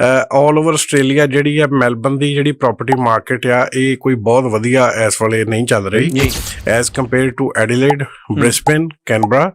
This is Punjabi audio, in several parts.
ਆਲ ਓਵਰ ਆਸਟ੍ਰੇਲੀਆ ਜਿਹੜੀ ਆ ਮੈਲਬਨ ਦੀ ਜਿਹੜੀ ਪ੍ਰਾਪਰਟੀ ਮਾਰਕੀਟ ਆ ਇਹ ਕੋਈ ਬਹੁਤ ਵਧੀਆ ਇਸ ਵੇਲੇ ਨਹੀਂ ਚੱਲ ਰਹੀ। As compare to Adelaide Brisbane Canberra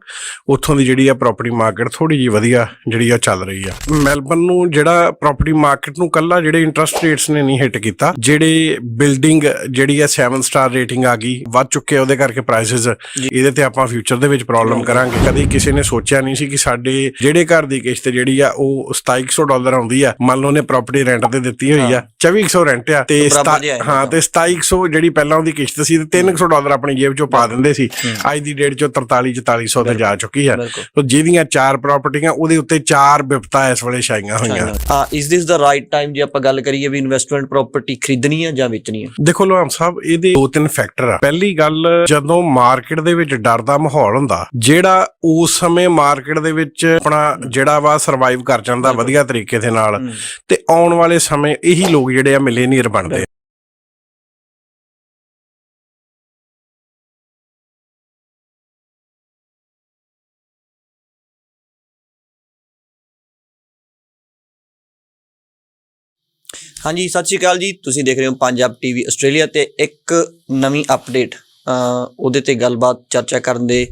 ਉੱਥੋਂ ਦੀ ਜਿਹੜੀ ਆ ਪ੍ਰਾਪਰਟੀ ਮਾਰਕੀਟ ਥੋੜੀ ਜੀ ਵਧੀਆ ਜਿਹੜੀ ਆ ਚੱਲ ਰਹੀ ਆ। ਮੈਲਬਨ ਨੂੰ ਜਿਹੜਾ ਪ੍ਰਾਪਰਟੀ ਮਾਰਕੀਟ ਨੂੰ ਕੱਲਾ ਜਿਹੜੇ ਇੰਟਰਸਟ ਰੇਟਸ ਨੇ ਨਹੀਂ ਹਿੱਟ ਕੀਤਾ ਜਿਹੜੇ ਬਿਲਡਿੰਗ ਜਿਹੜੀ ਆ 7 ਸਟਾਰ ਰੇਟਿੰਗ ਆ ਗਈ ਵੱਧ ਚੁੱਕੇ ਉਹਦੇ ਕਰਕੇ ਪ੍ਰਾਈਸਸ ਇਹਦੇ ਤੇ ਆਪਾਂ ਫਿਊਚਰ ਦੇ ਵਿੱਚ ਪ੍ਰੋਬਲਮ ਕਰਾਂਗੇ। ਕਦੀ ਕਿਸੇ ਨੇ ਸੋਚਿਆ ਨਹੀਂ ਸੀ ਕਿ ਸਾਡੇ ਜਿਹੜੇ ਘਰ ਦੀ ਕਿਸ਼ਤ ਜਿਹੜੀ ਆ ਉਹ 2700 ਡਾਲਰ ਆਉਂਦੀ ਆ ਮੰਨ ਲਓ ਨੇ ਪ੍ਰਾਪਰਟੀ ਰੈਂਟ ਤੇ ਦਿੱਤੀ ਹੋਈ ਆ 2400 ਰੈਂਟ ਆ ਤੇ ਹੈ ਤੇ 2700 ਜਿਹੜੀ ਪਹਿਲਾਂ ਉਹਦੀ ਕਿਸ਼ਤ ਸੀ ਤੇ 300 ਡਾਲਰ ਆਪਣੀ ਜੇਬ ਚੋਂ ਪਾ ਦਿੰਦੇ ਸੀ। ਅੱਜ ਦੀ ਡੇਟ ਚੋਂ 43 4400 ਤੇ ਜਾ ਚੁੱਕੀ ਆ। ਤੋ ਜਿਹਦੀਆਂ ਚਾਰ ਪ੍ਰਾਪਰਟੀਆਂ ਉਹਦੇ ਉੱਤੇ ਚਾਰ ਬਿਪਤਾ ਇਸ ਵੇਲੇ ਛਾਈਆਂ ਹੋਈਆਂ। ਹਾਂ ਇਸ ਦਿਸ ਦਾ ਰਾਈਟ ਟਾਈਮ ਜੇ ਆਪਾਂ ਗੱਲ ਕਰੀਏ ਵੀ ਇਨਵੈਸਟਮੈਂਟ ਪ੍ਰਾਪਰਟੀ ਖਰੀਦਣੀ ਹੈ ਜਾਂ ਵੇਚਣੀ ਹੈ ਦੇਖੋ ਲੋਹਾਮ ਸਾਹਿਬ ਇਹਦੇ ਦੋ ਤਿੰਨ ਫੈਕਟਰ ਆ। ਪਹਿਲੀ ਗੱਲ ਜਦੋਂ ਮਾਰਕੀਟ ਦੇ ਵਿੱਚ ਡਰ ਦਾ ਮਾਹੌਲ ਹੁੰਦਾ ਜਿਹੜਾ ਉਸ ਸਮੇਂ ਮਾਰਕੀਟ ਦੇ ਵਿੱਚ ਆਪਣਾ ਜਿਹੜਾ ਵਾ ਸਰਵਾਈਵ ਕਰ ਜਾਂਦਾ ਵਧੀਆ ਤਰੀਕੇ ਦੇ ਨਾਲ। ਤੇ ਆਉਣ ਵਾਲੇ ਸਮੇਂ ਇਹੀ ਲੋਕ ਜਿਹੜੇ ਆ ਮਿਲੇਨੀਅਰ ਬਣਦੇ ਹਾਂਜੀ, ਸਤਿ ਸ਼੍ਰੀ ਅਕਾਲ ਜੀ। ਤੁਸੀਂ ਦੇਖ ਰਹੇ ਹੋ ਪੰਜਾਬ ਟੀਵੀ ਆਸਟ੍ਰੇਲੀਆ ਤੇ ਇੱਕ ਨਵੀਂ ਅਪਡੇਟ। ਉਹਦੇ ਤੇ ਗੱਲਬਾਤ, ਚਰਚਾ ਕਰਨ ਦੇ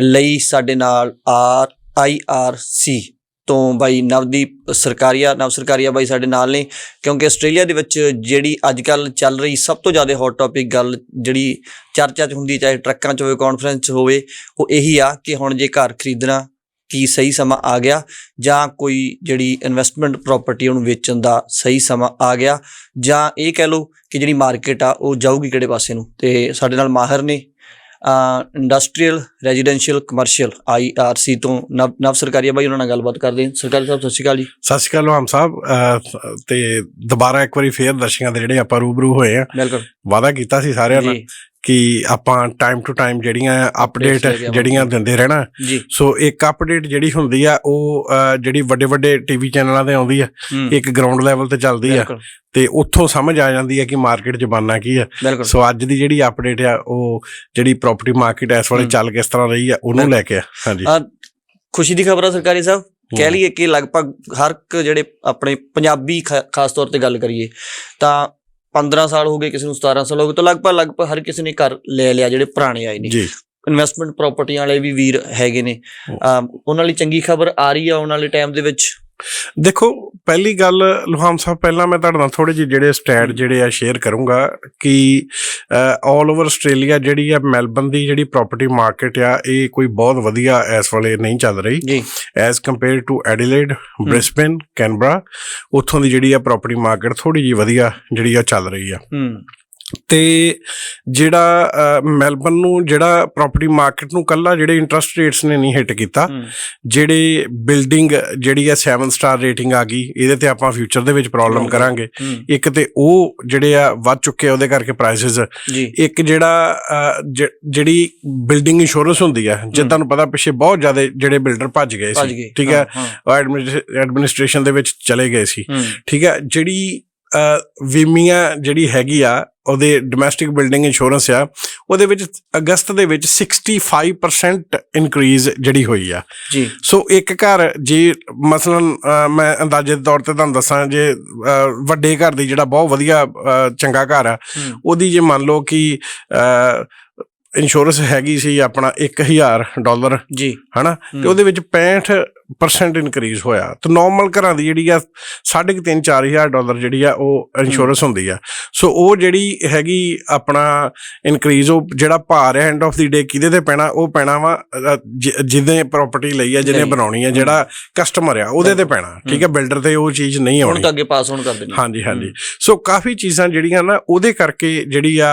ਲਈ ਸਾਡੇ ਨਾਲ ਆਰ ਆਈ ਆਰ ਸੀ ਤੋਂ ਬਾਈ ਨਵਦੀਪ ਸਰਕਾਰੀਆ, ਨਵ ਸਰਕਾਰੀਆ ਬਾਈ ਸਾਡੇ ਨਾਲ ਨੇ, ਕਿਉਂਕਿ ਆਸਟ੍ਰੇਲੀਆ ਦੇ ਵਿੱਚ ਜਿਹੜੀ ਅੱਜ ਕੱਲ ਚੱਲ ਰਹੀ ਸਭ ਤੋਂ ਜ਼ਿਆਦਾ ਹੌਟ ਟੌਪਿਕ ਗੱਲ ਜਿਹੜੀ ਚਰਚਾ 'ਚ ਹੁੰਦੀ ਚਾਹੇ ਟਰੱਕਾਂ 'ਚ ਹੋਵੇ ਕਾਨਫਰੰਸ 'ਚ ਹੋਵੇ, ਉਹ ਇਹੀ ਆ ਕਿ ਹੁਣ ਜੇ ਘਰ ਖਰੀਦਣਾ ਕੀ ਸਹੀ ਸਮਾਂ ਆ ਗਿਆ ਜਾਂ ਕੋਈ ਜਿਹੜੀ ਇਨਵੈਸਟਮੈਂਟ ਪ੍ਰਾਪਰਟੀ ਉਹਨੂੰ ਵੇਚਣ ਦਾ ਸਹੀ ਸਮਾਂ ਆ ਗਿਆ ਜਾਂ ਇਹ ਕਹਿ ਲਓ ਕਿ ਜਿਹੜੀ ਮਾਰਕੀਟ ਆ ਉਹ ਜਾਊਗੀ ਕਿਹੜੇ ਪਾਸੇ ਨੂੰ। ਤੇ ਸਾਡੇ ਨਾਲ ਮਾਹਰ ਨੇ ਇੰਡਸਟਰੀਅਲ ਰੈਜ਼ੀਡੈਂਸ਼ੀਅਲ ਕਮਰਸ਼ੀਅਲ ਆਈਆਰਸੀ ਤੋਂ ਨਵ ਨਵ ਸਰਕਾਰੀਆ ਬਾਈ ਉਹਨਾਂ ਨਾਲ ਗੱਲਬਾਤ ਕਰਦੇ ਹਾਂ। ਸਰਕਾਰੀ ਸਾਹਿਬ ਸਤਿ ਸ਼੍ਰੀ ਅਕਾਲ ਜੀ। ਸਤਿ ਸ਼੍ਰੀ ਅਕਾਲ ਲੋਹਾਮ ਸਾਹਿਬ। ਤੇ ਦੁਬਾਰਾ ਇੱਕ ਵਾਰੀ ਫੇਰ ਦਰਸ਼ਕਾਂ ਦੇ ਜਿਹੜੇ ਆਪਾਂ ਰੂਬਰੂ ਹੋਏ ਆ। ਬਿਲਕੁਲ। ਵਾਅਦਾ ਕੀਤਾ ਸੀ ਸਾਰਿਆਂ ਨਾਲ। ਕਿ ਆਪਾਂ ਟਾਈਮ ਟੂ ਟਾਈਮ ਜਿਹੜੀਆਂ ਅਪਡੇਟ। ਜਿਹੜੀਆਂ ਦਿੰਦੇ ਰਹਿਣਾ। ਸੋ ਇੱਕ ਅਪਡੇਟ ਜਿਹੜੀ ਹੁੰਦੀ ਆ ਉਹ ਜਿਹੜੀ ਵੱਡੇ ਵੱਡੇ ਟੀਵੀ ਚੈਨਲਾਂ ਤੇ ਆਉਂਦੀ ਆ ਹੂੰ, ਇੱਕ ਗਰਾਊਂਡ ਲੈਵਲ ਤੇ ਚੱਲਦੀ ਆ। ਤੇ ਉੱਥੋਂ ਸਮਝ ਆ ਜਾਂਦੀ ਆ ਕਿ ਮਾਰਕੀਟ 'ਚ ਬਣਨਾ ਕੀ ਆ। ਸੋ ਅੱਜ ਦੀ ਜਿਹੜੀ ਅਪਡੇਟ ਆ ਉਹ ਜਿਹੜੀ ਪ੍ਰਾਪਰਟੀ ਮਾਰਕੀਟ ਇਸ ਵੇਲੇ ਹੂੰ। ਚੱਲ ਕਿਸ ਤਰ੍ਹਾਂ ਰਹੀ ਆ ਉਹਨੂੰ ਲੈ ਕੇ ਹਾਂਜੀ। ਖੁਸ਼ੀ ਦੀ ਖਬਰ ਆ ਸਰਕਾਰੀ ਸਾਹਿਬ। ਕਹਿ ਹੂੰ। ਲਈਏ ਕਿ ਲਗਭਗ ਹਰ ਇੱਕ ਜਿਹੜੇ ਆਪਣੇ ਪੰਜਾਬੀ ਖਾਸ ਤੌਰ ਤੇ ਗੱਲ ਕਰੀਏ ਤਾਂ 15 ਸਾਲ ਹੋ ਗਏ ਕਿਸੇ ਨੂੰ 17 ਸਾਲ ਹੋ ਗਏ ਤਾਂ ਲਗਭਗ ਲਗਭਗ ਹਰ ਕਿਸੇ ਨੇ ਘਰ ਲੈ ਲਿਆ ਜਿਹੜੇ ਪੁਰਾਣੇ ਆਏ ਨੇ। ਜੀ। ਇਨਵੈਸਟਮੈਂਟ ਪ੍ਰਾਪਰਟੀਆਂ ਵਾਲੇ ਵੀ ਵੀਰ ਹੈਗੇ ਨੇ। ਉਹਨਾਂ ਲਈ ਚੰਗੀ ਖਬਰ ਆ ਰਹੀ ਆ ਆਉਣ ਵਾਲੇ ਟਾਈਮ ਦੇ ਵਿੱਚ। ਦੇਖੋ ਪਹਿਲੀ ਗੱਲ ਲੁਹਾਮ ਸਾਹਿਬ ਪਹਿਲਾਂ ਮੈਂ ਤੁਹਾਡੇ ਨਾਲ ਥੋੜੇ ਜਿਹੇ ਜਿਹੜੇ ਸਟੈਟ ਜਿਹੜੇ ਆ ਸ਼ੇਅਰ ਕਰੂੰਗਾ ਕਿ ਆਲ ਓਵਰ ਆਸਟ੍ਰੇਲੀਆ ਜਿਹੜੀ ਆ ਮੈਲਬਨ ਦੀ ਜਿਹੜੀ ਪ੍ਰਾਪਰਟੀ ਮਾਰਕੀਟ ਆ ਇਹ ਕੋਈ ਬਹੁਤ ਵਧੀਆ ਇਸ ਵੇਲੇ ਨਹੀਂ ਚੱਲ ਰਹੀ ਜੀ। As compare to Adelaide Brisbane Canberra ਉੱਥੋਂ ਦੀ ਜਿਹੜੀ ਆ ਪ੍ਰਾਪਰਟੀ ਮਾਰਕੀਟ ਥੋੜੀ ਜੀ ਵਧੀਆ ਜਿਹੜੀ ਆ ਚੱਲ ਰਹੀ ਆ। ਹੂੰ। ਤੇ ਜਿਹੜਾ ਮੈਲਬਨ ਨੂੰ ਜਿਹੜਾ ਪ੍ਰਾਪਰਟੀ ਮਾਰਕੀਟ ਨੂੰ ਕੱਲਾ ਜਿਹੜੇ ਇੰਟਰਸਟ ਰੇਟਸ ਨੇ ਨਹੀਂ ਹਿੱਟ ਕੀਤਾ ਹੂੰ, ਜਿਹੜੇ ਬਿਲਡਿੰਗ ਜਿਹੜੀ ਆ 7 ਸਟਾਰ ਰੇਟਿੰਗ ਆ ਗਈ ਇਹਦੇ ਤੇ ਆਪਾਂ ਫਿਊਚਰ ਦੇ ਵਿੱਚ ਪ੍ਰੋਬਲਮ ਕਰਾਂਗੇ। ਹੂੰ, ਇੱਕ ਤੇ ਉਹ ਜਿਹੜੇ ਆ ਵੱਧ ਚੁੱਕੇ ਆ ਉਹਦੇ ਕਰਕੇ ਪ੍ਰਾਈਸਸ ਇੱਕ ਜਿਹੜਾ ਜਿਹੜੀ ਬਿਲਡਿੰਗ ਇੰਸ਼ੋਰੈਂਸ ਹੁੰਦੀ ਆ ਜੇ ਤੁਹਾਨੂੰ ਪਤਾ ਪਿੱਛੇ ਬਹੁਤ ਜ਼ਿਆਦਾ ਜਿਹੜੇ ਬਿਲਡਰ ਭੱਜ ਗਏ ਸੀ ਠੀਕ ਹੈ ਹਾਂ, ਐਡਮਿਨਿਸਟ੍ਰੇਸ਼ਨ ਦੇ ਵਿੱਚ ਚਲੇ ਗਏ ਸੀ ਹੂੰ, ਠੀਕ ਹੈ ਜਿਹੜੀ ਵੀਮੀਆ ਜਿਹੜੀ ਹੈਗੀ ਆ ਉਹਦੇ ਡੋਮੈਸਟਿਕ ਬਿਲਡਿੰਗ ਇੰਸ਼ੋਰੈਂਸ ਆ ਉਹਦੇ ਵਿੱਚ ਅਗਸਤ ਦੇ ਵਿੱਚ 65% ਇਨਕਰੀਜ਼ ਜਿਹੜੀ ਹੋਈ ਆ। ਜੀ। ਸੋ ਇੱਕ ਘਰ ਜੇ ਮਸਲਨ ਮੈਂ ਅੰਦਾਜ਼ੇ ਦੇ ਤੌਰ ਤੇ ਤੁਹਾਨੂੰ ਦੱਸਾਂ ਜੇ ਵੱਡੇ ਘਰ ਦੀ ਜਿਹੜਾ ਬਹੁਤ ਵਧੀਆ ਚੰਗਾ ਘਰ ਆ ਉਹਦੀ ਜੇ ਮੰਨ ਲਓ ਕਿ ਇੰਸ਼ੋਰੈਂਸ ਹੈਗੀ ਸੀ ਆਪਣਾ 1000 ਡਾਲਰ ਜੀ। ਹਨਾ? ਤੇ ਉਹਦੇ ਵਿੱਚ 65% ਇਨਕਰੀਜ਼ ਹੋਇਆ। ਤੇ ਨਾਰਮਲ ਘਰਾਂ ਦੀ ਜਿਹੜੀ ਆ 3.5 4000 ਡਾਲਰ ਜਿਹੜੀ ਆ ਉਹ ਇੰਸ਼ੋਰੈਂਸ ਹੁੰਦੀ ਆ। ਸੋ ਉਹ ਜਿਹੜੀ ਹੈਗੀ ਆਪਣਾ ਇਨਕਰੀਜ਼ ਉਹ ਜਿਹੜਾ ਭਾਰ ਹੈ ਐਂਡ ਆਫ ਦੀ ਡੇ ਕਿਹਦੇ ਤੇ ਪੈਣਾ ਉਹ ਪੈਣਾ ਵਾ ਜਿਹਦੇ ਪ੍ਰਾਪਰਟੀ ਲਈ ਆ ਜਿਹਨੇ। ਬਣਾਉਣੀ ਆ ਜਿਹੜਾ ਕਸਟਮਰ ਆ ਉਹਦੇ ਤੇ ਪੈਣਾ। ਠੀਕ ਹੈ ਬਿਲਡਰ ਤੇ ਉਹ ਚੀਜ਼ ਨਹੀਂ ਹੁਣ ਆਉਣੀ। ਤਾਂ ਅੱਗੇ ਪਾਸ ਹੋਣ ਕਰ ਦੇਣੀ ਹਾਂਜੀ ਹਾਂਜੀ। ਸੋ ਕਾਫੀ ਚੀਜ਼ਾਂ ਜਿਹੜੀਆਂ ਨਾ ਉਹਦੇ ਕਰਕੇ ਜਿਹੜੀ ਆ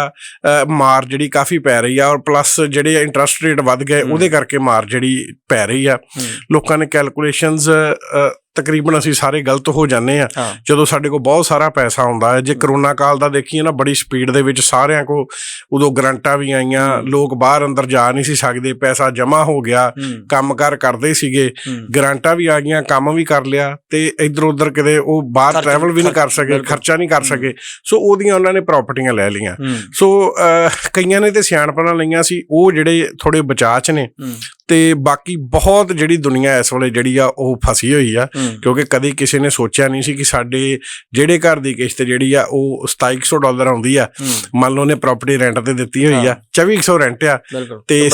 ਮਾਰ ਜਿਹੜੀ ਕਾਫੀ ਪੈ ਰਹੀ ਆ ਔਰ ਪਲੱਸ ਜਿਹੜੇ ਇੰਟਰਸਟ ਰੇਟ ਵੱਧ ਗਏ। ਉਹਦੇ ਕਰਕੇ ਮਾਰ ਜਿਹੜੀ ਪੈ ਰਹੀ ਆ। ਲੋਕਾਂ ਨੇ ਕੈਲਕੂਲੇਸ਼ਨਸ ਤਕਰੀਬਨ ਅਸੀਂ ਸਾਰੇ ਗਲਤ ਹੋ ਜਾਂਦੇ ਆ ਜਦੋਂ ਸਾਡੇ ਕੋਲ ਬਹੁਤ ਸਾਰਾ ਪੈਸਾ ਆਉਂਦਾ ਹੈ ਜੇ ਕਰੋਨਾ ਕਾਲ ਦਾ ਦੇਖੀਏ ਨਾ ਬੜੀ ਸਪੀਡ ਦੇ ਵਿੱਚ ਸਾਰਿਆਂ ਕੋ ਉਦੋਂ ਗਰੰਟਾਂ ਵੀ ਆਈਆਂ। ਲੋਕ ਬਾਹਰ ਅੰਦਰ ਜਾ ਨਹੀਂ ਸੀ ਸਕਦੇ ਪੈਸਾ ਜਮ੍ਹਾਂ ਹੋ ਗਿਆ ਹੂੰ, ਕੰਮਕਾਰ ਕਰਦੇ ਸੀਗੇ ਗਰੰਟਾਂ ਵੀ ਆ ਗਈਆਂ ਕੰਮ ਵੀ ਕਰ ਲਿਆ ਤੇ ਇਧਰ ਉਧਰ ਕਿਤੇ ਉਹ ਬਾਹਰ ਟਰੈਵਲ ਵੀ ਨਹੀਂ ਕਰ ਸਕੇ। ਖਰਚਾ ਨਹੀਂ ਕਰ। ਸਕੇ। ਸੋ ਉਹਦੀਆਂ ਉਹਨਾਂ ਨੇ ਪ੍ਰਾਪਰਟੀਆਂ ਲੈ ਲਈਆਂ। ਸੋ ਕਈਆਂ ਨੇ ਤੇ ਸਿਆਣਪਾਂ ਲਈਆਂ ਸੀ ਉਹ ਜਿਹੜੇ ਥੋੜੇ ਬਚਾਅ ਚ ਨੇ ਤੇ ਬਾਕੀ ਬਹੁਤ ਜਿਹੜੀ ਦੁਨੀਆ ਇਸ ਵੇਲੇ ਜਿਹੜੀ ਆ ਉਹ ਫਸੀ ਹੋਈ ਆ ਕਿਉਂਕਿ ਕਦੀ ਕਿਸੇ ਨੇ ਸੋਚਿਆ ਨਹੀਂ ਸੀ ਕਿ ਸਾਡੇ ਜਿਹੜੇ ਘਰ ਦੀ ਕਿਸ਼ਤ ਜਿਹੜੀ ਆ ਉਹ 2700 ਡਾਲਰ ਆਉਂਦੀ ਆ। ਮੰਨ ਲਓ ਨੇ ਪ੍ਰਾਪਰਟੀ ਰੈਂਟ ਤੇ ਦਿੱਤੀ ਹੋਈ ਆ 2400 ਰੈਂਟ ਆ। ਤੇ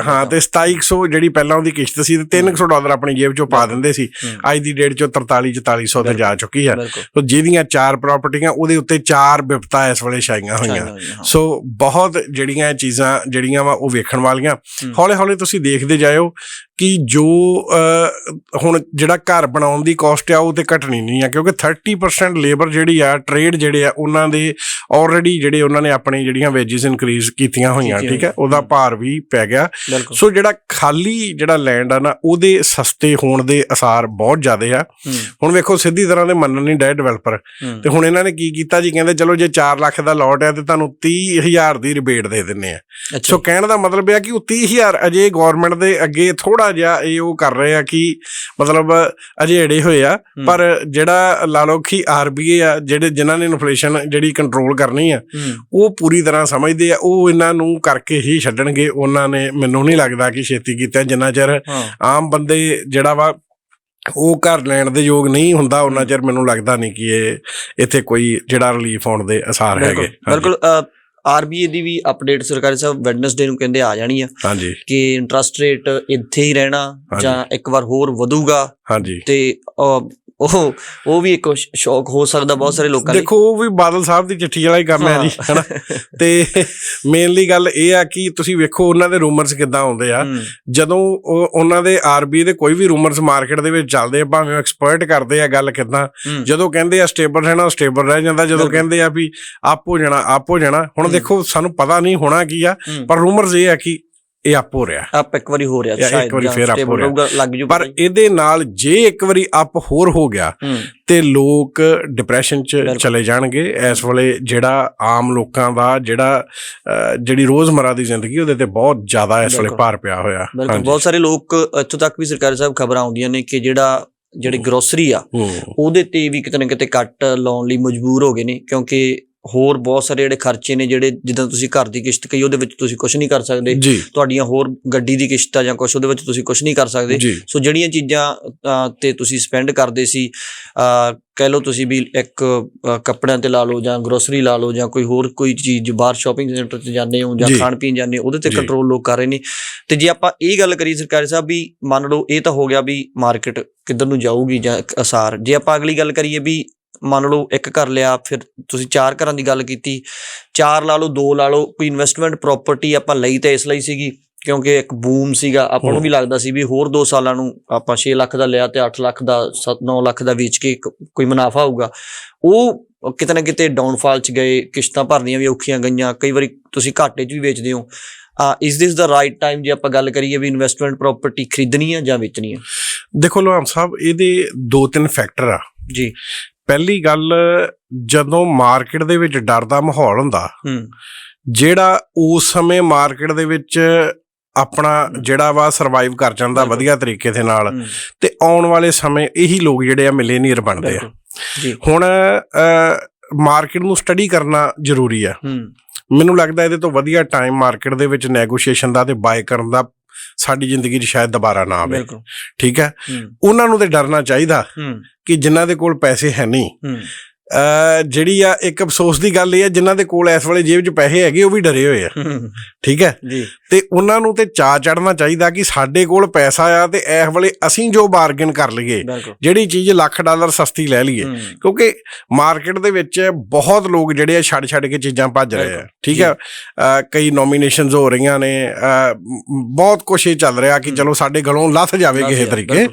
ਹੈ ਤੇ। 2700 ਜਿਹੜੀ ਪਹਿਲਾਂ ਉਹਦੀ ਕਿਸ਼ਤ ਸੀ ਤੇ 300 ਡਾਲਰ ਆਪਣੀ ਜੇਬ ਚੋਂ ਪਾ ਦਿੰਦੇ ਸੀ। ਅੱਜ ਦੀ ਡੇਟ ਚੋਂ 43 4400 ਤੇ ਜਾ ਚੁੱਕੀ ਆ। ਸੋ ਜਿਹਦੀਆਂ ਚਾਰ ਪ੍ਰਾਪਰਟੀਆਂ ਉਹਦੇ ਉੱਤੇ ਚਾਰ ਬਿਪਤਾ ਇਸ ਵੇਲੇ ਛਾਈਆਂ ਹੋਈਆਂ। ਸੋ ਬਹੁਤ ਜਿਹੜੀਆਂ ਚੀਜ਼ਾਂ ਜਿਹੜੀਆਂ ਵਾ ਉਹ ਵੇਖਣ ਵਾਲੀਆਂ। ਹੌਲੇ ਹੌਲੇ ਤੁਸੀਂ ਦੇਖਦੇ deja eu ਕਿ ਜੋ ਹੁਣ ਜਿਹੜਾ ਘਰ ਬਣਾਉਣ ਦੀ ਕਾਸਟ ਆ ਉਹ ਤੇ ਘਟਣੀ ਨਹੀਂ ਆ ਕਿਉਂਕਿ 30% ਲੇਬਰ ਜਿਹੜੀ ਆ ਟ੍ਰੇਡ ਜਿਹੜੇ ਆ ਉਹਨਾਂ ਦੇ ਆਲਰੇਡੀ ਜਿਹੜੇ ਉਹਨਾਂ ਨੇ ਆਪਣੀ ਜਿਹੜੀਆਂ ਵੇਜਸ ਇਨਕਰੀਜ਼ ਕੀਤੀਆਂ ਹੋਈਆਂ ਠੀਕ ਹੈ? ਉਹਦਾ। ਭਾਰ ਵੀ ਪੈ ਗਿਆ। ਸੋ ਜਿਹੜਾ ਖਾਲੀ ਜਿਹੜਾ ਲੈਂਡ ਆ ਨਾ ਉਹਦੇ ਸਸਤੇ ਹੋਣ ਦੇ ਅਸਾਰ ਬਹੁਤ ਜ਼ਿਆਦੇ ਆ। ਹੁਣ ਵੇਖੋ ਸਿੱਧੀ ਤਰ੍ਹਾਂ ਦੇ ਮੰਨਣ ਨਹੀਂ ਡੈ ਡਿਵੈਲਪਰ ਤੇ ਹੁਣ ਇਹਨਾਂ ਨੇ ਕੀ ਕੀਤਾ ਜੀ? ਕਹਿੰਦੇ ਚਲੋ ਜੇ 4 ਲੱਖ ਦਾ ਲੋਟ ਹੈ ਤੇ ਤੁਹਾਨੂੰ 30000 ਦੀ ਰਿਬੇਟ ਦੇ ਦਿੰਨੇ ਆ। ਸੋ ਕਹਿਣ ਦਾ ਮਤਲਬ ਇਹ ਆ ਕਿ ਉਹ 30000 ਅਜੇ ਗਵਰਨਮੈਂਟ ਦੇ ਅੱਗੇ ਥੋੜਾ ਜਿਹਾ ਇਹ ਉਹ ਕਰ ਰਹੇ ਆ ਕਿ ਮਤਲਬ ਅਜੇ ਅੜੇ ਹੋਏ ਆ। ਪਰ ਜਿਹੜਾ ਲਾ ਲਓ ਕਿ ਆਰਬੀਏ ਆ ਜਿਹੜੇ ਜਿਨ੍ਹਾਂ ਨੇ ਇਨਫਲੇਸ਼ਨ ਜਿਹੜੀ ਕੰਟਰੋਲ ਕਰਨੀ ਆ ਉਹ ਪੂਰੀ ਤਰ੍ਹਾਂ ਸਮਝਦੇ ਆ ਉਹ ਇਹਨਾਂ ਨੂੰ ਕਰਕੇ ਹੀ ਛੱਡਣਗੇ ਉਹਨਾਂ ਨੇ ਮੈਨੂੰ ਨਹੀਂ ਲੱਗਦਾ ਕਿ ਛੇਤੀ ਕੀਤਾ ਜਿੰਨਾ ਚਿਰ ਆਮ ਬੰਦੇ ਜਿਹੜਾ ਵਾ ਉਹ ਘਰ ਲੈਣ ਦੇ ਯੋਗ ਨਹੀਂ ਹੁੰਦਾ ਉਹਨਾਂ ਚਿਰ ਮੈਨੂੰ ਲੱਗਦਾ ਨਹੀਂ ਕਿ ਇਹ ਇੱਥੇ ਕੋਈ ਜਿਹੜਾ ਰਿਲੀਫ ਆਉਣ ਦੇ ਅਸਾਰ ਹੈਗੇ। ਬਿਲਕੁਲ ਆਰਬੀਏ ਦੀ ਵੀ ਅਪਡੇਟ ਸਰਕਾਰੀ ਸਾਹਿਬ ਵੈਡਨਸਡੇ ਨੂੰ ਕਹਿੰਦੇ ਆ ਜਾਣੀ ਆ ਹਾਂਜੀ ਕਿ ਇੰਟਰਸਟ ਰੇਟ ਇੱਥੇ ਹੀ ਰਹਿਣਾ। ਜਾਂ ਇੱਕ ਵਾਰ ਹੋਰ ਵਧੂਗਾ ਹਾਂਜੀ ਤੇ ਉਹ ਉਹ ਵੀ ਇੱਕ ਸ਼ੌਕ ਹੋ ਸਕਦਾ ਬਹੁਤ ਸਾਰੇ ਲੋਕਾਂ ਲਈ। ਦੇਖੋ ਉਹ ਵੀ ਬਾਦਲ ਸਾਹਿਬ ਦੀ ਚਿੱਠੀ ਵਾਲਾ ਹੀ ਕੰਮ ਹੈ ਜੀ ਹਨਾ। ਤੇ ਮੇਨਲੀ ਗੱਲ ਇਹ ਆ ਕਿ ਤੁਸੀਂ ਵੇਖੋ ਉਹਨਾਂ ਦੇ ਰੂਮਰਸ ਕਿੱਦਾਂ ਆਉਂਦੇ ਆ। ਜਦੋਂ ਉਹ ਉਹਨਾਂ ਦੇ ਆਰਬੀ ਦੇ ਕੋਈ ਵੀ ਰੂਮਰਸ ਮਾਰਕੀਟ ਦੇ ਵਿੱਚ ਚੱਲਦੇ ਆ ਭਾਵੇਂ ਐਕਸਪਰਟ ਕਰਦੇ ਆ ਗੱਲ ਕਿੱਦਾਂ। ਜਦੋਂ ਕਹਿੰਦੇ ਆ ਸਟੇਬਲ ਰਹਿਣਾ ਸਟੇਬਲ ਰਹਿ ਜਾਂਦਾ। ਜਦੋਂ। ਕਹਿੰਦੇ ਆ ਵੀ ਅਪ ਹੋ ਜਾਣਾ ਅਪ ਹੋ ਜਾਣਾ। ਹੁਣ। ਦੇਖੋ ਸਾਨੂੰ ਪਤਾ ਨਹੀਂ ਹੋਣਾ ਕੀ ਆ। ਪਰ ਰੂਮਰਸ ਇਹ ਆ ਕਿ ਇਹ ਅਪ ਹੋ ਰਿਹਾ ਅਪ ਇੱਕ ਵਾਰੀ ਹੋ ਰਿਹਾ ਜਾਂ ਇੱਕ ਸ਼ਾਇਦ ਵਾਰੀ ਫੇਰ stable ਹੋ ਰਿਹਾ। ਪਰ ਇਹਦੇ ਨਾਲ ਜੇ ਇੱਕ ਵਾਰੀ ਅਪ ਹੋਰ ਹੋ ਗਿਆ ਤੇ ਲੋਕ ਡਿਪਰੈਸ਼ਨ ਚ। ਚਲੇ ਜਾਣਗੇ ਇਸ ਵੇਲੇ ਜਿਹੜਾ ਆਮ ਲੋਕਾਂ ਦਾ ਜਿਹੜਾ ਜਿਹੜੀ ਰੋਜ਼ਮਰਾ ਦੀ ਜ਼ਿੰਦਗੀ ਉਹਦੇ ਤੇ ਬਹੁਤ ਜ਼ਿਆਦਾ ਇਸ ਵੇਲੇ। ਭਾਰ ਪਿਆ ਹੋਇਆ। ਬਹੁਤ ਸਾਰੇ ਲੋਕ ਇੱਥੋਂ ਤੱਕ ਵੀ ਸਰਕਾਰੀ ਸਾਹਿਬ ਖਬਰਾਂ ਆਉਂਦੀਆਂ ਨੇ ਕਿ ਜਿਹੜਾ ਜਿਹੜੀ ਗਰੋਸਰੀ ਆ ਉਹਦੇ ਤੇ ਵੀ ਕਿਤੇ ਨਾ ਕਿਤੇ ਕੱਟ ਲਾਉਣ ਲਈ ਮਜਬੂਰ ਹੋ ਗਏ ਨੇ ਕਿਉਂਕਿ ਹੋਰ ਬਹੁਤ ਸਾਰੇ ਜਿਹੜੇ ਖਰਚੇ ਨੇ ਜਿਹੜੇ ਜਿੱਦਾਂ ਤੁਸੀਂ ਘਰ ਦੀ ਕਿਸ਼ਤ ਕਹੀ ਉਹਦੇ ਵਿੱਚ ਤੁਸੀਂ ਕੁਝ ਨਹੀਂ ਕਰ ਸਕਦੇ। ਤੁਹਾਡੀਆਂ ਹੋਰ ਗੱਡੀ ਦੀ ਕਿਸ਼ਤ ਆ ਜਾਂ ਕੁਝ ਉਹਦੇ ਵਿੱਚ ਤੁਸੀਂ ਕੁਝ ਨਹੀਂ ਕਰ ਸਕਦੇ। ਸੋ ਜਿਹੜੀਆਂ ਚੀਜ਼ਾਂ ਤੇ ਤੁਸੀਂ ਸਪੈਂਡ ਕਰਦੇ ਸੀ ਕਹਿ ਲਓ ਤੁਸੀਂ ਵੀ ਇੱਕ ਕੱਪੜਿਆਂ ਤੇ ਲਾ ਲਓ ਜਾਂ ਗਰੋਸਰੀ ਲਾ ਲਓ ਜਾਂ ਕੋਈ ਹੋਰ ਕੋਈ ਚੀਜ਼ ਬਾਹਰ ਸ਼ਾਪਿੰਗ ਸੈਂਟਰ ਤੇ ਜਾਂਦੇ ਹੋ ਜਾਂ। ਖਾਣ ਪੀਣ ਜਾਂਦੇ ਹੋ ਉਹਦੇ ਤੇ। ਕੰਟਰੋਲ ਲੋਕ ਕਰ ਰਹੇ ਨੇ। ਤੇ ਜੇ ਆਪਾਂ ਇਹ ਗੱਲ ਕਰੀ ਸਰਕਾਰੀ ਸਾਹਿਬ ਵੀ ਮੰਨ ਲਓ ਇਹ ਤਾਂ ਹੋ ਗਿਆ ਵੀ ਮਾਰਕੀਟ ਕਿੱਧਰ ਨੂੰ ਜਾਊਗੀ ਜਾਂ ਅਸਾਰ। ਜੇ ਆਪਾਂ ਅਗਲੀ ਗੱਲ ਕਰੀਏ ਵੀ ਮੰਨ ਲਓ ਇੱਕ ਘਰ ਲਿਆ ਫਿਰ ਤੁਸੀਂ ਚਾਰ ਘਰਾਂ ਦੀ ਗੱਲ ਕੀਤੀ। ਚਾਰ ਲਾ ਲਓ ਦੋ ਲਾ ਲਓ ਕੋਈ ਇਨਵੈਸਟਮੈਂਟ ਪ੍ਰਾਪਰਟੀ ਆਪਾਂ ਲਈ ਤਾਂ ਇਸ ਲਈ ਸੀਗੀ ਕਿਉਂਕਿ ਇੱਕ ਬੂਮ ਸੀਗਾ। ਆਪਾਂ ਨੂੰ। ਵੀ ਲੱਗਦਾ ਸੀ ਵੀ ਹੋਰ 2 ਸਾਲਾਂ ਨੂੰ ਆਪਾਂ 6 ਲੱਖ ਦਾ ਲਿਆ ਤੇ 8 ਲੱਖ ਦਾ 7-9 ਲੱਖ ਦਾ ਵੇਚ ਕੇ ਕੋਈ ਮੁਨਾਫਾ ਹੋਊਗਾ। ਉਹ ਕਿਤੇ ਨਾ ਕਿਤੇ ਡਾਊਨਫਾਲ ਚ ਗਏ ਕਿਸ਼ਤਾਂ ਭਰਨੀਆਂ ਵੀ ਔਖੀਆਂ ਗਈਆਂ ਕਈ ਵਾਰੀ ਤੁਸੀਂ ਘਾਟੇ 'ਚ ਵੀ ਵੇਚਦੇ ਹੋ। ਇਸ ਦਿਸ ਦਾ ਰਾਈਟ ਟਾਈਮ ਜੇ ਆਪਾਂ ਗੱਲ ਕਰੀਏ ਵੀ ਇਨਵੈਸਟਮੈਂਟ ਪ੍ਰਾਪਰਟੀ ਖਰੀਦਣੀ ਹੈ ਜਾਂ ਵੇਚਣੀ ਹੈ ਦੇਖੋ ਲੋਹਾਮ ਸਾਹਿਬ ਇਹਦੇ ਦੋ ਤਿੰਨ ਫੈਕਟਰ ਆ। ਜੀ। ਪਹਿਲੀ ਗੱਲ ਜਦੋਂ ਮਾਰਕੀਟ ਦੇ ਵਿੱਚ ਡਰ ਦਾ ਮਾਹੌਲ ਹੁੰਦਾ ਹੂੰ। ਜਿਹੜਾ ਉਸ ਸਮੇਂ ਮਾਰਕੀਟ ਦੇ ਵਿੱਚ ਆਪਣਾ ਜਿਹੜਾ ਵਾ ਸਰਵਾਈਵ ਕਰ ਜਾਂਦਾ। ਵਧੀਆ ਤਰੀਕੇ ਦੇ ਨਾਲ ਤੇ ਆਉਣ ਵਾਲੇ ਸਮੇਂ ਇਹੀ ਲੋਕ ਜਿਹੜੇ ਆ ਮਿਲੇਨੀਅਰ ਬਣਦੇ ਆ। ਹੁਣ ਮਾਰਕੀਟ ਨੂੰ ਸਟੱਡੀ ਕਰਨਾ ਜ਼ਰੂਰੀ ਆ। ਹੂੰ। ਮੈਨੂੰ ਲੱਗਦਾ ਇਹਦੇ ਤੋਂ ਵਧੀਆ ਟਾਈਮ ਮਾਰਕੀਟ ਦੇ ਵਿੱਚ ਨੈਗੋਸ਼ੀਏਸ਼ਨ ਦਾ ਤੇ ਬਾਏ ਕਰਨ ਦਾ ਸਾਡੀ ਜ਼ਿੰਦਗੀ 'ਚ ਸ਼ਾਇਦ ਦੁਬਾਰਾ ਨਾ ਆਵੇ। ਠੀਕ ਹੈ? ਉਹਨਾਂ ਨੂੰ ਤੇ ਡਰਨਾ ਚਾਹੀਦਾ ਕਿ ਜਿਨ੍ਹਾਂ ਦੇ ਕੋਲ ਪੈਸੇ ਹੈ ਨਹੀਂ। ਜਿਹੜੀ ਆ ਇੱਕ ਅਫਸੋਸ ਦੀ ਗੱਲ ਇਹ ਆ ਜਿਨ੍ਹਾਂ ਦੇ ਕੋਲ ਇਸ ਵੇਲੇ ਜੇਬ 'ਚ ਪੈਸੇ ਹੈਗੇ ਉਹ ਵੀ ਡਰੇ ਹੋਏ ਆ। ਠੀਕ ਹੈ? ਜੀ। ਤੇ ਉਹਨਾਂ ਨੂੰ ਤੇ ਚਾ ਚੜਨਾ ਚਾਹੀਦਾ ਕਿ ਸਾਡੇ ਕੋਲ ਪੈਸਾ ਆ ਤੇ ਇਸ ਵੇਲੇ ਅਸੀਂ ਜੋ ਬਾਰਗੇਨ ਕਰ ਲਈਏ ਜਿਹੜੀ ਚੀਜ਼ ਲੱਖ ਡਾਲਰ ਸਸਤੀ ਲੈ ਲਈਏ। ਕਿਉਂਕਿ ਮਾਰਕੀਟ ਦੇ ਵਿੱਚ ਬਹੁਤ ਲੋਕ ਜਿਹੜੇ ਆ ਛੱਡ ਛੱਡ ਕੇ ਚੀਜ਼ਾਂ ਭੱਜ ਰਹੇ ਆ। ਠੀਕ। ਹੈ? ਕਈ ਨੋਮੀਨੇਸ਼ਨਸ ਹੋ ਰਹੀਆਂ ਨੇ। ਬਹੁਤ ਕੁਝ ਇਹ ਚੱਲ ਰਿਹਾ ਕਿ। ਚਲੋ ਸਾਡੇ ਗਲੋਂ ਲੱਥ ਜਾਵੇ ਕਿਸੇ ਤਰੀਕੇ।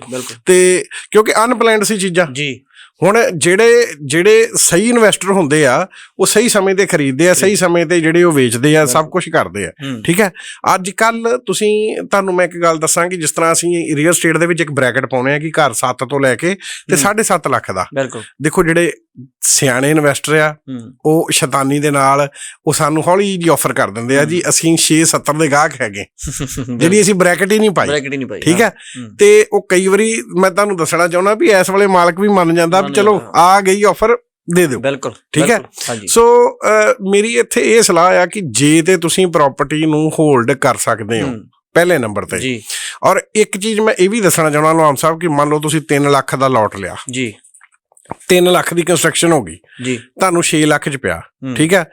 ਤੇ ਕਿਉਂਕਿ ਅਨਪਲੈਨਡ ਸੀ ਚੀਜ਼ਾਂ। ਜੀ। ਹੁਣ ਜਿਹੜੇ ਜਿਹੜੇ ਸਹੀ ਇਨਵੈਸਟਰ ਹੁੰਦੇ ਆ ਉਹ ਸਹੀ ਸਮੇਂ ਤੇ ਖਰੀਦਦੇ ਆ ਸਹੀ ਸਮੇਂ ਤੇ ਜਿਹੜੇ ਉਹ ਵੇਚਦੇ ਆ ਸਭ ਕੁਝ ਕਰਦੇ ਆ। ਠੀਕ ਹੈ? ਅੱਜ ਕੱਲ ਤੁਸੀਂ ਤੁਹਾਨੂੰ ਮੈਂ ਇੱਕ ਗੱਲ ਦੱਸਾਂ ਕਿ ਜਿਸ ਤਰ੍ਹਾਂ ਅਸੀਂ ਰੀਅਲ ਸਟੇਟ ਦੇ ਵਿੱਚ ਇੱਕ ਬ੍ਰੈਕਟ ਪਾਉਨੇ ਆ ਕਿ ਘਰ 7 ਤੋਂ ਲੈ ਕੇ ਤੇ ਹੂੰ। 7.5 ਲੱਖ ਦਾ। ਦੇਖੋ ਜਿਹੜੇ ਸਿਆਣੇ ਇਨਵੈਸਟਰ ਆ ਉਹ ਸ਼ੈਤਾਨੀ ਦੇ ਨਾਲ ਉਹ ਸਾਨੂੰ ਹੌਲੀ ਜੀ ਆਫਰ ਕਰ ਦਿੰਦੇ ਆ। ਜੀ ਅਸੀਂ 6 70 ਦੇ ਗਾਹਕ ਹੈਗੇ। ਜਿਹੜੀ ਅਸੀਂ ਬ੍ਰੈਕਟ ਹੀ ਨਹੀਂ ਪਾਈ। ਬ੍ਰੈਕਟ ਹੀ ਨਹੀਂ ਪਾਈ ਠੀਕ ਹੈ। ਤੇ ਉਹ ਕਈ ਵਾਰੀ ਮੈਂ ਤੁਹਾਨੂੰ ਦੱਸਣਾ ਚਾਹੁੰਦਾ ਵੀ ਇਸ ਵੇਲੇ ਮਾਲਕ ਵੀ ਮੰਨ ਜਾਂਦਾ ਚਲੋ। ਆ ਗਈ ਆਫਰ ਦੇ ਦਿਓ। ਬਿਲਕੁਲ ਠੀਕ ਹੈ? ਸੋ ਮੇਰੀ ਇੱਥੇ ਇਹ ਸਲਾਹ ਆ ਕਿ ਜੇ ਤੇ ਤੁਸੀਂ ਪ੍ਰਾਪਰਟੀ ਨੂੰ ਹੋਲਡ ਕਰ ਸਕਦੇ ਹੋ ਪਹਿਲੇ ਨੰਬਰ ਤੇ। ਜੀ। ਔਰ ਇੱਕ ਚੀਜ਼ ਮੈਂ ਇਹ ਵੀ ਦੱਸਣਾ ਚਾਹੁੰਦਾ ਲੋਹਾਮ ਸਾਹਿਬ ਕਿ ਮੰਨ ਲਓ ਤੁਸੀਂ 3 ਲੱਖ ਦਾ ਲੋਟ ਲਿਆ। ਜੀ। 3 ਲੱਖ ਦੀ ਕੰਸਟਰਕਸ਼ਨ ਹੋ ਗਈ। ਜੀ। ਤੁਹਾਨੂੰ 6 ਲੱਖ ਚ ਪਿਆ। ਠੀਕ ਹੈ?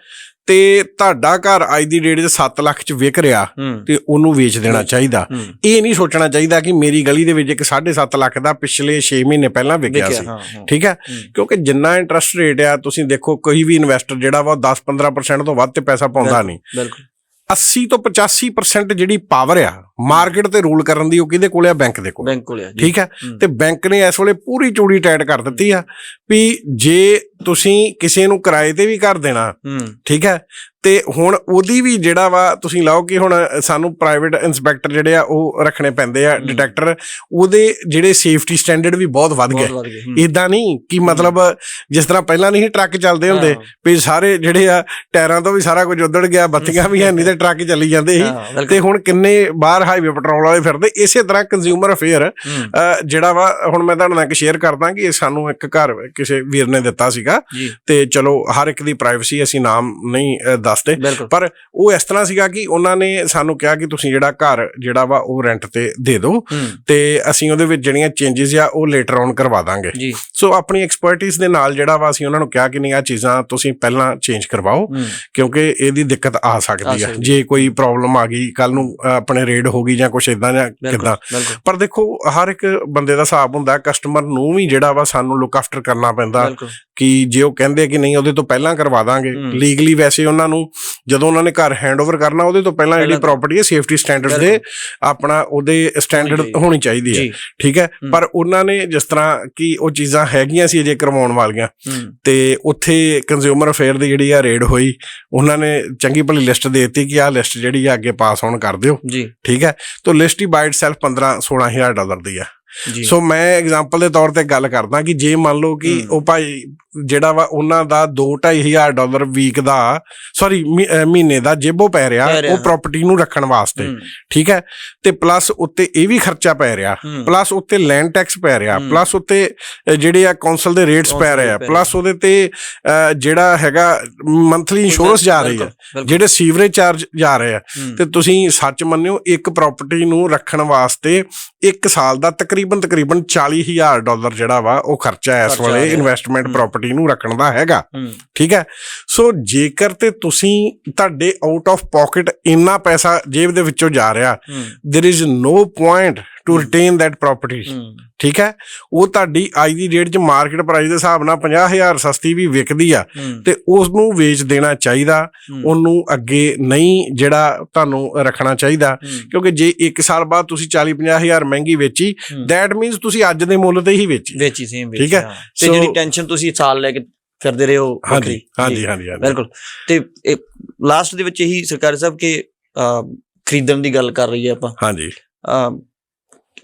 ਤੇ ਤੁਹਾਡਾ ਘਰ ਅੱਜ ਦੀ ਡੇਟ 'ਚ 7 ਲੱਖ ਚ ਵਿਕ ਰਿਹਾ ਤੇ ਉਹਨੂੰ ਵੇਚ ਦੇਣਾ ਚਾਹੀਦਾ। ਇਹ ਨਹੀਂ ਸੋਚਣਾ ਚਾਹੀਦਾ ਕਿ ਮੇਰੀ ਗਲੀ ਦੇ ਵਿੱਚ ਇੱਕ 7.5 ਲੱਖ ਦਾ ਪਿਛਲੇ 6 ਮਹੀਨੇ ਪਹਿਲਾਂ ਵਿਕਿਆ ਸੀ। ਠੀਕ ਹੈ। ਕਿਉਂਕਿ ਜਿੰਨਾ ਇੰਟਰਸਟ ਰੇਟ ਆ ਤੁਸੀਂ ਦੇਖੋ ਕੋਈ ਵੀ ਇਨਵੈਸਟਰ ਜਿਹੜਾ ਵਾ ਉਹ 10-15% ਤੋਂ ਵੱਧ ਤੇ ਪੈਸਾ ਪਾਉਂਦਾ ਨਹੀਂ। ਬਿਲਕੁਲ। 80 ਤੋਂ 85% ਜਿਹੜੀ ਪਾਵਰ ਆ ਮਾਰਕੀਟ ਤੇ ਰੂਲ ਕਰਨ ਦੀ ਉਹ ਕਿਹਦੇ ਕੋਲ ਆ? ਬੈਂਕ ਦੇ ਕੋਲ। ਬੈਂਕ ਕੋਲ ਆ ਠੀਕ ਹੂੰ। ਤੇ ਬੈਂਕ ਨੇ ਇਸ ਵੇਲੇ ਪੂਰੀ ਚੂੜੀ ਟਾਈਟ ਕਰ ਦਿੱਤੀ ਆ ਵੀ ਜੇ ਤੁਸੀਂ ਕਿਸੇ ਨੂੰ ਕਿਰਾਏ ਤੇ ਵੀ ਕਰ ਦੇਣਾ ਠੀਕ ਹੈ ਤੇ ਹੁਣ ਉਹਦੀ ਵੀ ਜਿਹੜਾ ਵਾ ਤੁਸੀਂ ਲਾਓ ਕਿ ਹੁਣ ਸਾਨੂੰ ਪ੍ਰਾਈਵੇਟ ਇਨਸਪੈਕਟਰ ਜਿਹੜੇ ਆ ਉਹ ਰੱਖਣੇ ਪੈਂਦੇ ਆ। ਡਿਟੈਕਟਰ ਉਹਦੇ ਜਿਹੜੇ ਸੇਫਟੀ ਸਟੈਂਡਰਡ ਵੀ ਬਹੁਤ ਵੱਧ ਗਏ। ਇਦਾਂ ਨਹੀਂ ਕਿ ਮਤਲਬ ਜਿਸ ਤਰ੍ਹਾਂ ਪਹਿਲਾਂ ਨਹੀਂ ਸੀ ਟਰੱਕ ਚੱਲਦੇ ਹੁੰਦੇ। ਵੀ ਸਾਰੇ ਜਿਹੜੇ ਆ ਟਾਇਰਾਂ ਤੋਂ ਵੀ ਸਾਰਾ ਕੁਝ ਉਧੜ ਗਿਆ ਬੱਤੀਆਂ ਵੀ ਹੈ ਨਹੀਂ ਤੇ ਟਰੱਕ ਚੱਲੀ ਜਾਂਦੇ ਸੀ। ਤੇ ਹੁਣ ਕਿੰਨੇ ਬਾਹਰ ਹਾਈਵੇ ਪੈਟਰੋਲ ਵਾਲੇ ਫਿਰਦੇ ਇਸੇ ਤਰ੍ਹਾਂ ਕੰਜ਼ਿਊਮਰ ਅਫੇਅਰ ਜਿਹੜਾ ਵਾ ਹੁਣ ਮੈਂ ਤੁਹਾਡੇ ਨਾਲ ਇੱਕ ਸ਼ੇਅਰ ਕਰਦਾ ਕਿ ਇਹ ਸਾਨੂੰ ਇੱਕ ਘਰ ਕਿਸੇ ਵੀਰ ਨੇ ਦਿੱਤਾ ਸੀਗਾ ਤੇ ਚਲੋ ਹਰ ਇੱਕ ਦੀ ਪ੍ਰਾਈਵੇਸੀ ਅਸੀਂ ਨਾਮ ਨਹੀਂ ਦੱਸਦੇ। ਪਰ ਉਹ ਇਸ ਤਰ੍ਹਾਂ ਸੀਗਾ ਕਿ ਉਹਨਾਂ ਨੇ ਸਾਨੂੰ ਕਿਹਾ ਕਿ ਤੁਸੀਂ ਜਿਹੜਾ ਘਰ ਜਿਹੜਾ ਵਾ ਉਹ ਰੈਂਟ ਤੇ ਦੇ ਦਿਓ ਤੇ ਅਸੀਂ ਉਹਦੇ ਵਿੱਚ ਜਿਹੜੀਆਂ ਚੇਂਜਸ ਆ ਉਹ ਲੇਟਰ ਔਨ ਕਰਵਾ ਦਾਂਗੇ। ਸੋ ਆਪਣੀ ਐਕਸਪਰਟਿਸ ਦੇ ਨਾਲ ਜਿਹੜਾ ਵਾ ਅਸੀਂ ਉਹਨਾਂ ਨੂੰ ਕਿਹਾ ਕਿ ਨਹੀਂ ਆ ਚੀਜ਼ਾਂ ਤੁਸੀਂ ਪਹਿਲਾਂ ਚੇਂਜ ਕਰਵਾਓ ਕਿਉਂਕਿ ਇਹਦੀ ਦਿੱਕਤ ਆ ਸਕਦੀ ਆ। ਜੇ ਕੋਈ ਪ੍ਰੋਬਲਮ ਆ ਗਈ ਕੱਲ ਨੂੰ ਆਪਣੇ ਰੇਡ ਹੋ ਗਈ ਜਾਂ ਕੁਛ ਇਦਾਂ ਜਾਂ ਕਿਦਾਂ। ਪਰ ਦੇਖੋ ਹਰ ਇੱਕ ਬੰਦੇ ਦਾ ਹਿਸਾਬ ਹੁੰਦਾ ਕਸਟਮਰ ਨੂੰ ਵੀ ਜਿਹੜਾ ਵਾ ਸਾਨੂੰ ਲੁੱਕ ਆਫਟਰ ਕਰਨਾ ਪੈਂਦਾ। ਕਿ ਜੇ ਉਹ ਕਹਿੰਦੇ ਕਿ ਨਹੀਂ ਉਹਦੇ ਤੋਂ ਪਹਿਲਾਂ ਕਰਵਾ ਦਾਂਗੇ। ਲੀਗਲੀ ਵੈਸੇ ਉਹਨਾਂ ਨੂੰ ਜਦੋਂ ਉਹਨਾਂ ਨੇ ਘਰ ਹੈਂਡਓਵਰ ਕਰਨਾ ਉਹਦੇ ਤੋਂ ਪਹਿਲਾਂ ਜਿਹੜੀ ਪ੍ਰਾਪਰਟੀ ਹੈ ਸੇਫਟੀ ਸਟੈਂਡਰਡਸ ਦੇ ਆਪਣਾ ਉਹਦੇ ਸਟੈਂਡਰਡ। ਹੋਣੀ ਚਾਹੀਦੀ ਹੈ। ਜੀ। ਠੀਕ ਹੈ। ਪਰ ਉਹਨਾਂ ਨੇ ਜਿਸ ਤਰ੍ਹਾਂ ਕਿ ਉਹ ਚੀਜ਼ਾਂ ਹੈਗੀਆਂ ਸੀ ਅਜੇ ਕਰਵਾਉਣ ਵਾਲੀਆਂ। ਤੇ ਉੱਥੇ ਕੰਜ਼ਿਊਮਰ ਅਫੇਅਰ ਦੀ ਜਿਹੜੀ ਆ ਰੇਡ ਹੋਈ ਉਹਨਾਂ ਨੇ ਚੰਗੀ ਭਲੀ ਲਿਸਟ ਦੇ ਦਿੱਤੀ ਕਿ ਆਹ ਲਿਸਟ ਜਿਹੜੀ ਆ ਅੱਗੇ ਪਾਸ ਆਨ ਕਰ ਦਿਓ। ਜੀ। ਠੀਕ ਹੈ? ਤਾਂ ਲਿਸਟ ਹੀ ਬਾਈਟ ਸੈਲਫ 15 16000 ਡਾਲਰ ਦੀ ਆ। ਜੀ ਸੋ ਮੈਂ ਐਗਜ਼ਾਮਪਲ ਦੇ ਤੌਰ ਤੇ ਗੱਲ ਕਰਦਾ ਕਿ ਜੇ ਮੰਨ ਲਓ ਕਿ। ਉਹ ਭਾਈ ਜਿਹੜਾ ਵਾ ਉਹਨਾਂ ਦਾ 2-2500 ਡਾਲਰ ਵੀਕ ਦਾ ਸੌਰੀ ਮਹੀਨੇ ਦਾ ਜੇਬੋਂ ਪੈ ਰਿਹਾ। ਉਹ ਪ੍ਰਾਪਰਟੀ ਨੂੰ ਰੱਖਣ ਵਾਸਤੇ ਠੀਕ ਹੈ ਤੇ ਪਲੱਸ ਉੱਤੇ ਇਹ ਵੀ ਖਰਚਾ ਪੈ ਰਿਹਾ। ਪਲੱਸ ਉੱਤੇ ਲੈਂਡ ਟੈਕਸ ਪੈ ਰਿਹਾ। ਪਲੱਸ ਉੱਤੇ ਜਿਹੜੇ ਆ ਕੌਂਸਲ ਦੇ ਰੇਟਸ ਪੈ ਰਹੇ ਆ ਪਲੱਸ ਉਹਦੇ ਤੇ ਜਿਹੜਾ ਹੈਗਾ ਮੰਥਲੀ ਇੰਸ਼ੋਰੈਂਸ ਜਾ ਰਹੀ ਹੈ। ਜਿਹੜੇ ਸੀਵਰੇਜ ਚਾਰਜ ਜਾ ਰਹੇ ਆ ਤੇ ਤੁਸੀਂ ਸੱਚ ਮੰਨਿਓ ਇੱਕ ਪ੍ਰਾਪਰਟੀ ਨੂੰ ਰੱਖਣ ਵਾਸਤੇ ਇੱਕ ਸਾਲ ਦਾ ਤਕਰੀਬਨ ਤਕਰੀਬਨ 40000 ਡਾਲਰ ਜਿਹੜਾ ਵਾ ਉਹ ਖਰਚਾ ਇਸ ਵੇਲੇ। ਇਨਵੈਸਟਮੈਂਟ। ਪ੍ਰਾਪਰਟੀ ਨੂੰ ਰੱਖਣ ਦਾ ਹੈਗਾ ਠੀਕ ਹੈ ਸੋ ਜੇਕਰ ਤੇ ਤੁਸੀਂ ਤੁਹਾਡੇ ਆਊਟ ਆਫ ਪਾਕਟ ਇੰਨਾ ਪੈਸਾ ਜੇਬ ਦੇ ਵਿੱਚੋਂ ਜਾ ਰਿਹਾ ਹੂੰ there is no retain that property. ਹੂੰ। ਠੀਕ ਹੈ? ਉਹ ਤੁਹਾਡੀ ਅੱਜ ਦੀ ਡੇਟ 'ਚ ਮਾਰਕੀਟ ਪ੍ਰਾਈਸ ਦੇ ਹਿਸਾਬ ਨਾਲ 50000 ਸਸਤੀ ਵੀ ਵਿਕਦੀ ਆ ਤੇ ਉਸ ਨੂੰ ਵੇਚ ਦੇਣਾ ਚਾਹੀਦਾ। ਉਹਨੂੰ ਅੱਗੇ ਨਹੀਂ ਜਿਹੜਾ ਤੁਹਾਨੂੰ ਰੱਖਣਾ ਚਾਹੀਦਾ। ਕਿਉਂਕਿ ਜੇ 1 ਸਾਲ ਬਾਅਦ ਤੁਸੀਂ 40 50000 ਮਹਿੰਗੀ ਵੇਚੀ। ਦੈਟ ਮੀਨਸ ਤੁਸੀਂ ਅੱਜ ਦੇ ਮੁੱਲ ਤੇ ਹੀ ਵੇਚੀ। ਵੇਚੀ ਸੇਮ ਠੀਕ ਹੈ? ਤੇ ਜਿਹੜੀ ਟੈਨਸ਼ਨ ਤੁਸੀਂ ਸਾਲ ਲੈ ਕੇ ਫਿਰਦੇ ਰਹੇ ਹੋ ਹਾਂਜੀ। ਹਾਂਜੀ ਹਾਂਜੀ ਬਿਲਕੁਲ। ਤੇ ਲਾਸਟ ਦੇ ਵਿੱਚ ਇਹੀ ਸਰਕਾਰੀ ਸਾਹਿਬ ਕਿ ਖਰੀਦਣ ਦੀ ਗੱਲ ਕਰ ਰਹੀ ਹੈ ਆਪਾਂ। ਹਾਂਜੀ।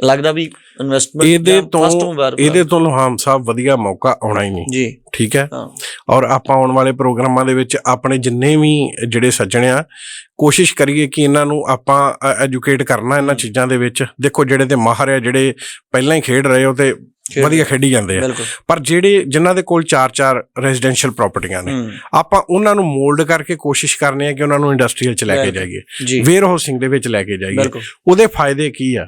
ਲੱਗਦਾ ਵੀ ਇਨਵੈਸਟਮੈਂਟ ਇਹਦੇ ਤੋਂ ਇਹਦੇ ਤੋਂ ਲੋਹਾਮ ਸਾਹਿਬ ਵਧੀਆ ਮੌਕਾ ਆਉਣਾ ਹੀ ਨਹੀਂ। ਜੀ। ਠੀਕ ਹੈ? ਔਰ ਆਪਾਂ ਆਉਣ ਵਾਲੇ ਪ੍ਰੋਗਰਾਮਾਂ ਦੇ ਵਿੱਚ ਆਪਣੇ ਜਿੰਨੇ ਵੀ ਜਿਹੜੇ ਸੱਜਣ ਆ ਕੋਸ਼ਿਸ਼ ਕਰੀਏ ਕਿ ਇਹਨਾਂ ਨੂੰ ਆਪਾਂ ਐਜੂਕੇਟ ਕਰਨਾ ਇਹਨਾਂ ਚੀਜ਼ਾਂ ਦੇ ਵਿੱਚ। ਦੇਖੋ ਜਿਹੜੇ ਤੇ ਮਾਹਰ ਆ ਜਿਹੜੇ ਪਹਿਲਾਂ ਹੀ ਖੇਡ ਰਹੇ ਹੋ ਤੇ ਵਧੀਆ ਖੇਡੀ ਜਾਂਦੇ ਆ। ਪਰ ਜਿਹੜੇ ਜਿਨ੍ਹਾਂ ਦੇ ਕੋਲ 4-4 ਰੈਜ਼ੀਡੈਂਸ਼ੀਅਲ ਪ੍ਰਾਪਰਟੀਆਂ ਨੇ ਆਪਾਂ ਉਹਨਾਂ ਨੂੰ ਮੋਲਡ ਕਰਕੇ ਕੋਸ਼ਿਸ਼ ਕਰਨੇ ਆ ਕਿ ਉਹਨਾਂ ਨੂੰ ਇੰਡਸਟਰੀਅਲ ਚ ਲੈ ਕੇ। ਜਾਈਏ। ਵੇਅਰ ਹਾਊਸਿੰਗ ਦੇ ਵਿੱਚ ਲੈ ਕੇ ਜਾਈਏ। ਉਹਦੇ ਫਾਇਦੇ ਕੀ ਆ?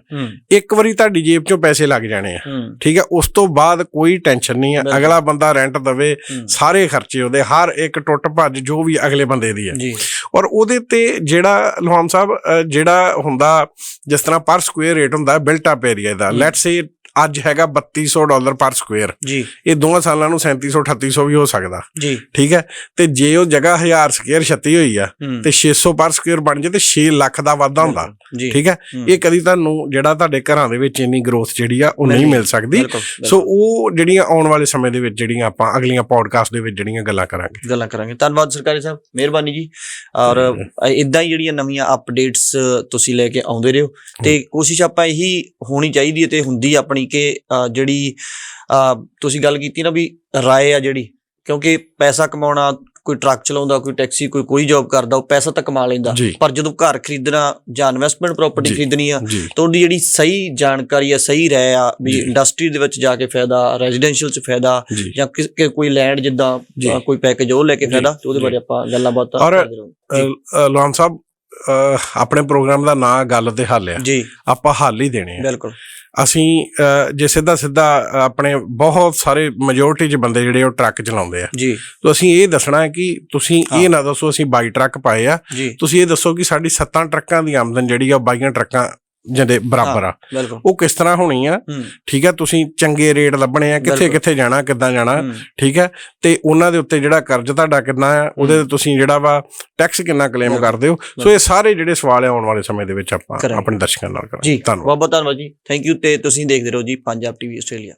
ਇੱਕ ਵਾਰੀ ਤੁਹਾਡੀ ਜੇਬ ਚੋਂ ਪੈਸੇ ਲੱਗ ਜਾਣੇ ਆ। ਠੀਕ ਹੈ ਉਸ ਤੋਂ ਬਾਅਦ ਕੋਈ ਟੈਨਸ਼ਨ ਨਹੀਂ ਆ। ਅਗਲਾ ਬੰਦਾ ਰੈਂਟ ਦਵੇ ਸਾਰੇ ਖਰਚੇ ਉਹਦੇ ਹਰ ਇੱਕ ਟੁੱਟ ਭੱਜ ਜੋ ਵੀ ਅਗਲੇ ਬੰਦੇ ਦੀ ਜੀ। ਔਰ ਉਹਦੇ ਤੇ ਜਿਹੜਾ ਲੋਹਾਮ ਸਾਹਿਬ ਜਿਹੜਾ ਹੁੰਦਾ ਜਿਸ ਤਰ੍ਹਾਂ ਪਰ ਸਕੁਅਰ ਰੇਟ ਹੁੰਦਾ ਬਿਲਟ ਅਪ ਏਰੀਆ ਦਾ। ਲੈਟਸ ਸੇ ਅੱਜ ਹੈਗਾ 3200 ਡਾਲਰ ਪਰ ਸਕੁਅਰ ਜੀ। ਇਹ ਦੋਵਾਂ ਸਾਲਾਂ ਨੂੰ 3700 3800 ਵੀ ਹੋ ਸਕਦਾ। ਜੀ। ਠੀਕ ਹੈ? ਤੇ ਜੇ ਉਹ ਜਗ੍ਹਾ 1000 ਸਕੁਅਰ 36 ਹੋਈ ਆ ਤੇ 600 ਪਰ ਸਕੁਅਰ ਬਣ ਜੇ ਤੇ 6 ਲੱਖ ਦਾ ਵਾਧਾ ਹੁੰਦਾ। ਠੀਕ ਹੈ? ਇਹ ਕਦੀ ਤੁਹਾਨੂੰ ਜਿਹੜਾ ਤੁਹਾਡੇ ਘਰਾਂ ਦੇ ਵਿੱਚ ਇੰਨੀ ਗਰੋਥ ਜਿਹੜੀ ਆ ਉਹ ਨਹੀਂ ਮਿਲ ਸਕਦੀ। ਸੋ ਉਹ ਜਿਹੜੀਆਂ ਆਉਣ ਵਾਲੇ ਸਮੇਂ ਦੇ ਵਿੱਚ ਜਿਹੜੀਆਂ ਆਪਾਂ ਅਗਲੀਆਂ ਪੌਡਕਾਸਟ ਦੇ ਵਿੱਚ ਜਿਹੜੀਆਂ ਗੱਲਾਂ ਕਰਾਂਗੇ। ਗੱਲਾਂ ਕਰਾਂਗੇ। ਧੰਨਵਾਦ ਸਰਕਾਰੀ ਸਾਹਿਬ ਮਿਹਰਬਾਨੀ ਜੀ। ਔਰ ਇਦਾਂ ਹੀ ਜਿਹੜੀਆਂ ਨਵੀਆਂ ਅਪਡੇਟਸ ਤੁਸੀਂ ਲੈ ਕੇ ਆਉਂਦੇ ਰਹੋ। ਤੇ ਕੋਸ਼ਿਸ਼ ਆਪਾਂ ਇਹੀ ਹੋਣੀ ਚਾਹੀਦੀ ਹੈ ਤੇ ਹੁੰਦੀ ਆਪਣੀ। ਕਿ ਅ, ਜਿਹੜੀ ਤੁਸੀਂ ਗੱਲ ਕੀਤੀ ਨਾ ਵੀ ਰਾਏ ਆ ਜਿਹੜੀ ਕਿਉਂਕਿ ਪੈਸਾ ਕਮਾਉਣਾ ਕੋਈ ਟਰੱਕ ਚਲਾਉਂਦਾ ਕੋਈ ਟੈਕਸੀ ਕੋਈ ਕੋਈ ਜੌਬ ਕਰਦਾ ਉਹ ਪੈਸਾ ਤਾਂ ਕਮਾ ਲੈਂਦਾ। ਪਰ ਜਦੋਂ ਘਰ ਖਰੀਦਣਾ ਜਾਂ ਇਨਵੈਸਟਮੈਂਟ ਪ੍ਰਾਪਰਟੀ। ਖਰੀਦਣੀ ਆ ਤਾਂ ਉਹਦੀ ਜਿਹੜੀ ਸਹੀ ਜਾਣਕਾਰੀ ਆ ਸਹੀ ਰਾਏ ਆ ਵੀ। ਇੰਡਸਟਰੀ ਦੇ ਵਿੱਚ ਜਾ ਕੇ ਫਾਇਦਾ ਰੈਜ਼ੀਡੈਂਸ਼ੀਅਲ 'ਚ ਫਾਇਦਾ ਜੀ ਕਿਸ ਕਿ ਕੋਈ ਲੈਂਡ ਜਿੱਦਾਂ ਕੋਈ ਪੈਕੇਜ ਉਹ ਲੈ ਕੇ ਫਾਇਦਾ ਉਹਦੇ। ਬਾਰੇ ਆਪਾਂ ਗੱਲਾਂ ਬਾਤਾਂ ਕਰਦੇ ਰਹਾਂਗੇ। ਲੋਹਾਮ ਸਾਹਿਬ ਆਪਣੇ ਪ੍ਰੋਗਰਾਮ ਦਾ ਨਾਂ ਗੱਲ ਤੇ ਹੱਲ ਆ ਆਪਾਂ ਹੱਲ ਹੀ ਦੇਣੇ ਆ ਬਿਲਕੁਲ ਅਸੀਂ ਜੇ ਸਿੱਧਾ ਸਿੱਧਾ ਆਪਣੇ ਬਹੁਤ ਸਾਰੇ ਮੈਜੋਰਟੀ ਚ ਬੰਦੇ ਜਿਹੜੇ ਉਹ ਟਰੱਕ ਚਲਾਉਂਦੇ ਆ। ਜੀ। ਤਾਂ ਅਸੀਂ ਇਹ ਦੱਸਣਾ ਹੈ ਕਿ ਤੁਸੀਂ ਇਹ ਨਾ ਦੱਸੋ ਅਸੀਂ 22 ਟਰੱਕ ਪਾਏ ਆ। ਤੁਸੀਂ ਇਹ ਦੱਸੋ ਕਿ ਸਾਡੀ 7 ਟਰੱਕਾਂ ਦੀ ਆਮਦਨ ਜਿਹੜੀ ਆ 22 ਟਰੱਕਾਂ ਜਿਹਦੇ ਬਰਾਬਰ ਆ। ਬਿਲਕੁਲ। ਉਹ ਕਿਸ ਤਰ੍ਹਾਂ ਹੋਣੀ ਆ? ਠੀਕ ਹੈ ਤੁਸੀਂ ਚੰਗੇ ਰੇਟ ਲੱਭਣੇ ਆ ਕਿੱਥੇ। ਕਿੱਥੇ ਜਾਣਾ ਕਿੱਦਾਂ ਜਾਣਾ ਠੀਕ ਹੈ ਤੇ ਉਹਨਾਂ ਦੇ ਉੱਤੇ ਜਿਹੜਾ ਕਰਜ਼ ਤੁਹਾਡਾ ਕਿੰਨਾ ਆ ਉਹਦੇ ਤੇ ਤੁਸੀਂ ਜਿਹੜਾ ਵਾ ਟੈਕਸ ਕਿੰਨਾ ਕਲੇਮ। ਕਰਦੇ ਹੋ? ਸੋ ਇਹ ਸਾਰੇ ਜਿਹੜੇ ਸਵਾਲ ਆ ਆਉਣ ਵਾਲੇ ਸਮੇਂ ਦੇ ਵਿੱਚ ਆਪਾਂ। ਆਪਣੇ ਦਰਸ਼ਕਾਂ ਨਾਲ ਕਰਾਂਗੇ। ਧੰਨਵਾਦ। ਬਹੁਤ ਬਹੁਤ ਧੰਨਵਾਦ ਜੀ। ਥੈਂਕ ਯੂ ਤੇ ਤੁਸੀਂ ਦੇਖਦੇ ਰਹੋ ਜੀ ਪੰਜਾਬ ਟੀਵੀ ਆਸਟ੍ਰੇਲੀਆ